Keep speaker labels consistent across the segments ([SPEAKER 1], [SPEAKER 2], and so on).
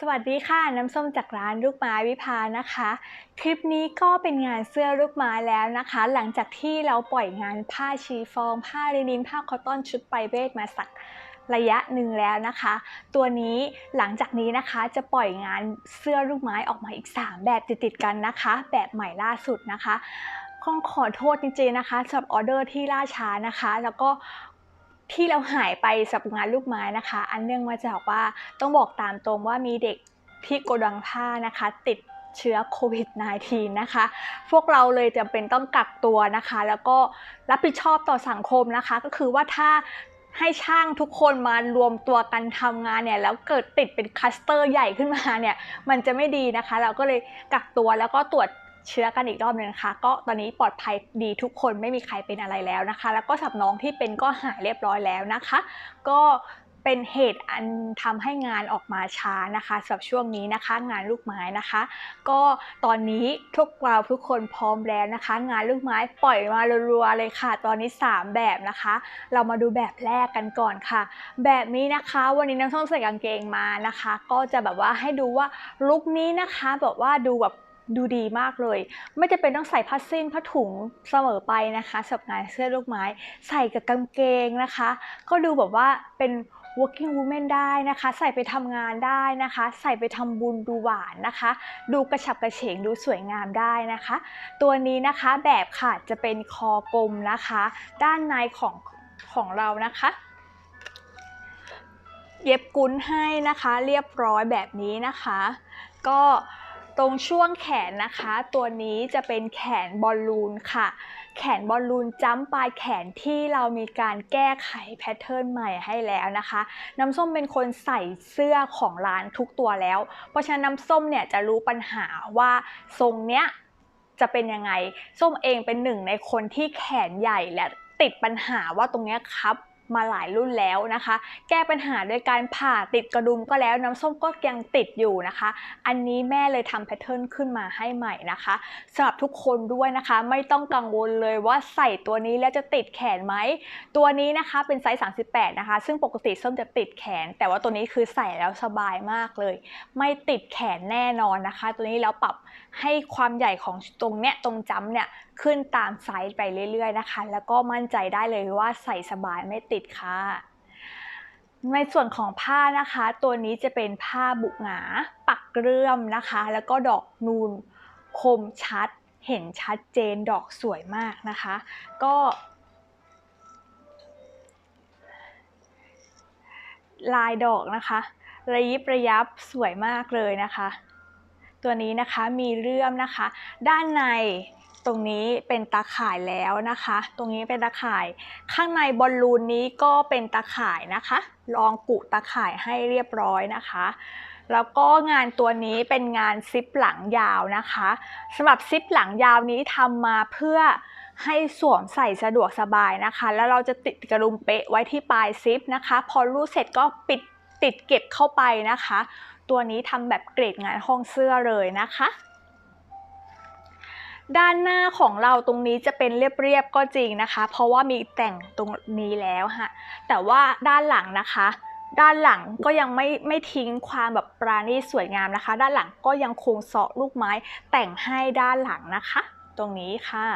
[SPEAKER 1] สวัสดีค่ะ น้ำส้มจากร้านลูกไม้วิภานะคะ คลิปนี้ก็เป็นงานเสื้อลูกไม้แล้วนะคะ หลังจากที่เราปล่อยงานผ้าชีฟอง ผ้าลินินผ้าคอตตอนชุดไปเวทมาสักระยะหนึ่งแล้วนะคะ ตัวนี้หลังจากนี้นะคะจะปล่อยงานเสื้อลูกไม้ออกมาอีก 3 แบบติดๆกันนะคะ แบบใหม่ล่าสุดนะคะต้องขอโทษจริงๆนะคะสำหรับออเดอร์ที่ล่าช้านะคะ แล้วก็ ที่เราหายไปสับงานลูกไม้นะคะ อันเนื่องมาจากว่าต้องบอกตามตรงว่ามีเด็กที่โกดังผ้านะคะ ติดเชื้อโควิด -19 นะคะ พวกเราเลยจำเป็นต้องกักตัวนะคะ แล้วก็รับผิดชอบต่อสังคมนะคะ ก็คือว่าถ้าให้ช่างทุกคนมารวมตัวกันทำงานเนี่ยแล้วเกิดติดเป็นคัสเตอร์ใหญ่ขึ้นมาเนี่ยมันจะไม่ดีนะคะ เราก็เลยกักตัวแล้วก็ตรวจ เชื้อกันอีกรอบหนึงนะคะ ก็ตอนนี้ปลอดภัยดีทุกคนไม่มีใครเป็นอะไรแล้วนะคะ แล้วก็สับน้องที่เป็นก็หายเรียบร้อยแล้วนะคะ ก็เป็นเหตุอันทำให้งานออกมาช้านะคะสำหรับช่วงนี้นะคะ งานลูกไม้นะคะ ก็ตอนนี้ทุกเราทุกคนพร้อมแล้วนะคะ งานลูกไม้ปล่อยมารัวๆเลยค่ะ ตอนนี้ 3 แบบนะคะ เรามาดูแบบแรกกันก่อนค่ะ แบบนี้นะคะ วันนี้น้ำส้มใส่กางเกงมานะคะ ก็จะแบบว่าให้ดูว่าลุคนี้นะคะแบบว่าดูแบบ ดูดีมากเลย ไม่จะเป็นต้องใส่ผ้าสิ้นผ้าถุงเสมอไปนะคะสำหรับงานเสื้อลูกไม้ ใส่กับกางเกงนะคะ ก็ดูแบบว่าเป็น working woman ได้นะคะ ใส่ไปทำงานได้นะคะ ใส่ไปทำบุญดูหวานนะคะ ดูกระฉับกระเฉงดูสวยงามได้นะคะ ตัวนี้นะคะแบบค่ะจะเป็นคอกลมนะคะ ด้านในของของเรานะคะ เย็บกุ้นให้นะคะ เรียบร้อยแบบนี้นะคะ ก็ ตรงช่วงแขนนะคะ ตัวนี้จะเป็นแขนบอลลูนค่ะ แขนบอลลูนจ้ำปลายแขนที่เรามีการแก้ไขแพทเทิร์นใหม่ให้แล้วนะคะ น้ำส้มเป็นคนใส่เสื้อของร้านทุกตัวแล้ว เพราะฉะนั้นน้ำส้มเนี่ยจะรู้ปัญหาว่าทรงเนี้ยจะเป็นยังไง ส้มเองเป็นหนึ่งในคนที่แขนใหญ่และติดปัญหาว่าตรงเนี้ยครับ มาหลายรุ่นแล้วนะคะ แก้ปัญหาโดยการผ่าติดกระดุมก็แล้วน้ำส้มก็ยังติดอยู่นะคะ อันนี้แม่เลยทำแพทเทิร์นขึ้นมาให้ใหม่นะคะสำหรับทุกคนด้วยนะคะ ไม่ต้องกังวลเลยว่าใส่ตัวนี้แล้วจะติดแขนไหม ตัวนี้นะคะเป็นไซส์ 38 นะคะ ซึ่งปกติส้มจะติดแขน แต่ว่าตัวนี้คือใส่แล้วสบายมากเลย ไม่ติดแขนแน่นอนนะคะ ตัวนี้แล้วปรับให้ความใหญ่ของตรงเนี้ยตรงจ้ำเนี่ย ขึ้นตามไซส์ไปเรื่อยๆนะคะ แล้วก็มั่นใจได้เลยว่าใส่สบายไม่ติดค่ะในส่วนของผ้านะคะ ตัวนี้จะเป็นผ้าบุหงา ปักเรื่อมนะคะ แล้วก็ดอกนูนคมชัด เห็นชัดเจนดอกสวยมากนะคะ ก็ลายดอกนะคะ ระยิบระยับสวยมากเลยนะคะ ตัวนี้นะคะมีเรื่อมนะคะ ด้านใน ตรงนี้เป็นตาข่ายแล้วนะคะ ตรงนี้เป็นตาข่าย ข้างในบอลลูนนี้ก็เป็นตาข่ายนะคะ ลองกุตาข่ายให้เรียบร้อยนะคะ แล้วก็งานตัวนี้เป็นงานซิปหลังยาวนะคะสำหรับซิปหลังยาวนี้ทำมาเพื่อให้สวมใส่สะดวกสบายนะคะ แล้วเราจะติดกระดุมเป๊ะไว้ที่ปลายซิปนะคะ พอรูดเสร็จก็ปิดติดเก็บเข้าไปนะคะ ตัวนี้ทำแบบเกรดงานห้องเสื้อเลยนะคะ ด้านหน้าของเราตรงนี้จะเป็นเรียบๆก็จริงนะคะ เพราะว่ามีแต่งตรงนี้แล้วฮะแต่ว่าด้านหลังนะคะ ด้านหลังก็ยังไม่ไม่ทิ้งความแบบปราณีสวยงามนะคะ ด้านหลังก็ยังคงเสาะลูกไม้แต่งให้ด้านหลังนะคะ ตรงนี้ค่ะ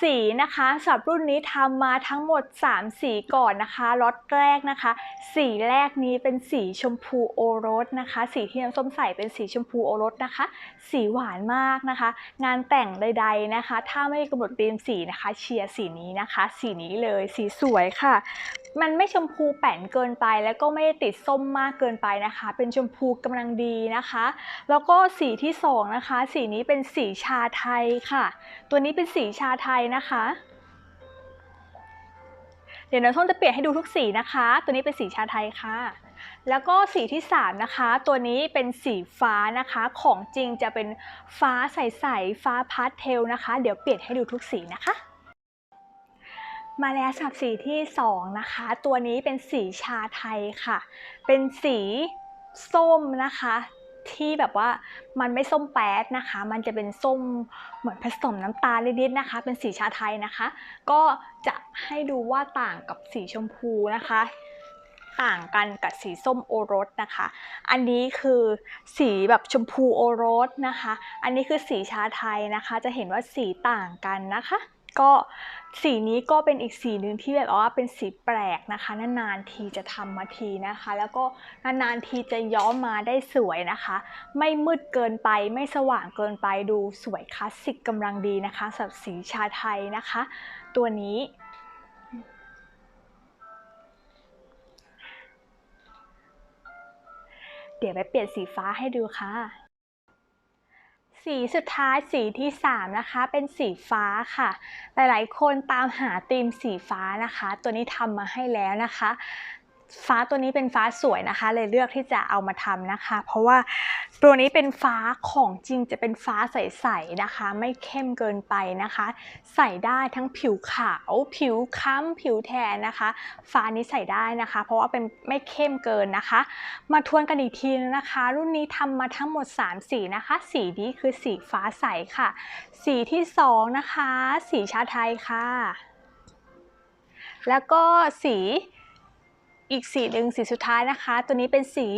[SPEAKER 1] สีนะคะสำหรับรุ่นนี้ทำมาทั้งหมด 3 สีก่อนนะคะล็อตแรกนะคะ สีแรกนี้เป็นสีชมพูโอรสนะคะ สีที่น้ำส้มใส่เป็นสีชมพูโอรสนะคะ สีหวานมากนะคะ งานแต่งใด ๆนะคะ ถ้าไม่กำหนดธีมสีนะคะ เชียร์สีนี้นะคะ สีนี้เลยสีสวยค่ะ มันไม่ชมพูแป่นเกินไป แล้วก็ไม่ได้ติดส้มมากเกินไปนะคะ เป็นชมพูกำลังดีนะคะ แล้วก็สีที่สองนะคะ สีนี้เป็นสีชาไทยค่ะ ตัวนี้เป็นสีชาไทยนะคะ เดี๋ยวน้องส้มจะเปลี่ยนให้ดูทุกสีนะคะ ตัวนี้เป็นสีชาไทยค่ะแล้วก็สีที่ 3 นะคะ ตัวนี้เป็นสีฟ้านะคะ ของจริงจะเป็นฟ้าใสๆ ฟ้าพาสเทลนะคะ เดี๋ยวเปลี่ยนให้ดูทุกสีนะคะ มาแล้วสำหรับสีที่ 2 นะคะ ตัวนี้เป็นสีชาไทยค่ะ เป็นสีส้มนะคะ ที่แบบว่ามันไม่ส้มแป๊ดนะคะ มันจะเป็นส้มเหมือนผสมน้ำตาลนิดๆนะคะ เป็นสีชาไทยนะคะ ก็จะให้ดูว่าต่างกับสีชมพูนะคะ ต่างกันกับสีส้มโอรสนะคะ อันนี้คือสีแบบชมพูโอรสนะคะ อันนี้คือสีชาไทยนะคะ จะเห็นว่าสีต่างกันนะคะ ก็สีนี้ก็เป็นอีกสีหนึ่งที่แบบว่าเป็นสีแปลกนะคะนานๆทีจะทำมาทีนะคะ แล้วก็นานๆทีจะย้อมมาได้สวยนะคะ ไม่มืดเกินไปไม่สว่างเกินไปดูสวยคลาสสิกกำลังดีนะคะสำหรับสีชาไทยนะคะ ตัวนี้เดี๋ยวไปเปลี่ยนสีฟ้าให้ดูค่ะ สีสุดท้ายสีที่ 3 นะคะ เป็นสีฟ้าค่ะ หลายๆ คนตามหาธีมสีฟ้านะคะ ตัวนี้ทำมาให้แล้วนะคะ ฟ้าตัวนี้เป็นฟ้าสวยนะคะ เลยเลือกที่จะเอามาทำนะคะ เพราะว่าตัวนี้เป็นฟ้าของจริงจะเป็นฟ้าใสๆนะคะ ไม่เข้มเกินไปนะคะ ใส่ได้ทั้งผิวขาว ผิวค้ำผิวแทนนะคะ ฟ้านี้ใส่ได้นะคะ เพราะว่าเป็นไม่เข้มเกินนะคะ มาทวนกันอีกทีนะคะ รุ่นนี้ทำมาทั้งหมด 3 สีนะคะ สีนี้คือสีฟ้าใสค่ะ สีที่ 2 นะคะ สีชาไทยค่ะ แล้วก็สี อีกสีหนึ่งสีสุดท้ายนะคะ ตัวนี้เป็นสี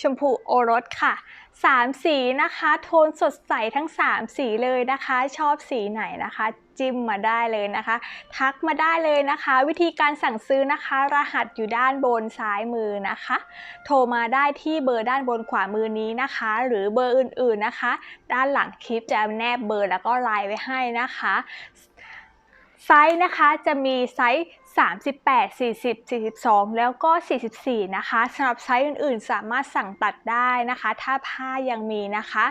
[SPEAKER 1] ชมพูโอรสค่ะ 3 สีนะคะ โทนสดใสทั้ง 3 สีเลยนะคะ ชอบสีไหนนะคะ จิ้มมาได้เลยนะคะ ทักมาได้เลยนะคะ วิธีการสั่งซื้อนะคะ รหัสอยู่ด้านบนซ้ายมือนะคะ โทรมาได้ที่เบอร์ด้านบนขวามือนี้นะคะ หรือเบอร์อื่นๆนะคะ ด้านหลังคลิปจะแนบเบอร์แล้วก็ไลน์ไว้ให้นะคะไซส์นะคะจะมีไซส์ 38 40 42 แล้วก็ 44 นะคะสำหรับไซส์อื่นๆ สามารถสั่งตัดได้นะคะ ถ้าผ้ายังมีนะคะ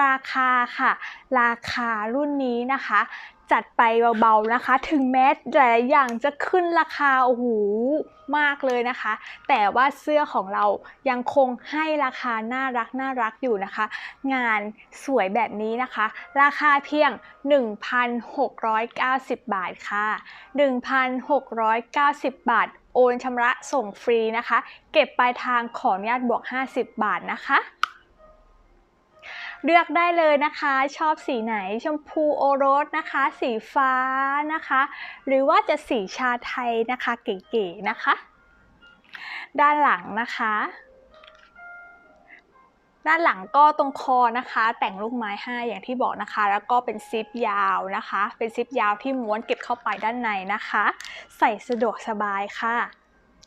[SPEAKER 1] ราคาค่ะ ราคารุ่นนี้นะคะ จัดไปเบาๆนะคะ ถึงแม้หลายอย่างจะขึ้นราคาโอ้โหมากเลยนะคะ แต่ว่าเสื้อของเรายังคงให้ราคาน่ารักน่ารักอยู่นะคะ งานสวยแบบนี้นะคะ ราคาเพียง 1,690 บาทค่ะ 1,690 บาท โอนชำระส่งฟรีนะคะ เก็บปลายทางขออนุญาตบวก 50 บาทนะคะ เลือกได้เลยนะคะ ชอบสีไหนชมพูโอรสนะคะ สีฟ้านะคะ หรือว่าจะสีชาไทยนะคะเก๋ๆนะคะ ด้านหลังนะคะ ด้านหลังก็ตรงคอนะคะ แต่งลูกไม้ให้อย่างที่บอกนะคะ แล้วก็เป็นซิปยาวนะคะ เป็นซิปยาวที่ม้วนเก็บเข้าไปด้านในนะคะ ใส่สะดวกสบายค่ะ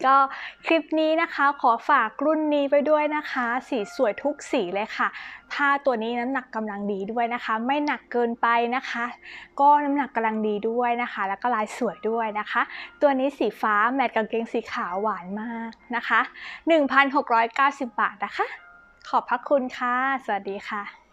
[SPEAKER 1] ก็คลิปนี้นะคะขอฝากรุ่นนี้ไปด้วยนะคะ สีสวยทุกสีเลยค่ะ ผ้าตัวนี้น้ำหนักกำลังดีด้วยนะคะ ไม่หนักเกินไปนะคะ ก็น้ำหนักกำลังดีด้วยนะคะ แล้วก็ลายสวยด้วยนะคะ ตัวนี้สีฟ้าแมทกางเกงสีขาวหวานมากนะคะ 1,690 บาทนะคะ ขอบพระคุณค่ะ สวัสดีค่ะ